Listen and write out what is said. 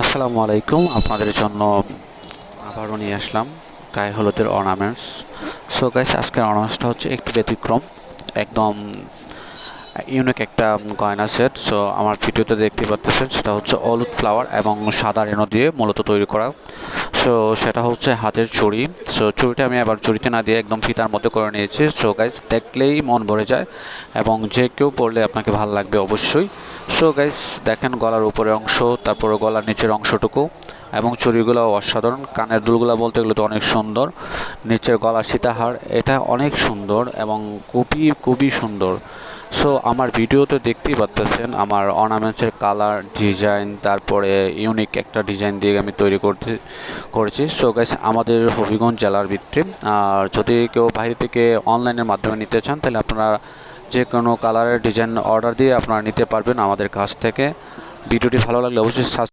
আসসালামু আলাইকুম। আপনাদের জন্য আবারও নিয়ে আসলাম গায়ে হলুদের অর্নামেন্টস সো গাইস আজকের অর্নামেন্টসটা হচ্ছে একটু ব্যতিক্রম, একদম ইউনিক একটা গয়না সেট সো আমার ভিডিওতে দেখতে পাচ্ছেন, সেটা হচ্ছে হলুদ ফ্লাওয়ার এবং সাদা রেনো দিয়ে মূলত তৈরি করা। সো সেটা হচ্ছে হাতের চুড়ি। সো চুড়িটা আমি আবার চুড়িতে না দিয়ে একদম ফিতার মধ্যে করে নিয়েছি। সো গাইস দেখলেই মন ভরে যায় এবং যে কেউ পরলে আপনাকে ভালো লাগবে অবশ্যই। সো গাইস দেখেন গলার উপরে অংশ, তারপরে গলার নিচের অংশটুকু এবং চুড়িগুলো অসাধারণ। কানের দুলগুলো বলতে গেলে তো অনেক সুন্দর। নিচের গলার সীতাহার, এটা অনেক সুন্দর এবং খুবই খুবই সুন্দর। সো আমার ভিডিওতে দেখতেই পাচ্ছেন আমার অর্নামেন্টসের কালার ডিজাইন তারপরে ইউনিক একটা ডিজাইন দিয়ে আমি তৈরি করতে, করেছি। সো গাইস আমাদের হবিগঞ্জ জেলার ভিত্তি। আর যদি কেউ বাইরে থেকে অনলাইনের মাধ্যমে নিতে চান, তাহলে আপনারা যে কোনো কালারের ডিজাইন অর্ডার দিয়ে আপনারা নিতে পারবেন আমাদের কাছ থেকে। ভিডিওটি ভালো লাগলে অবশ্যই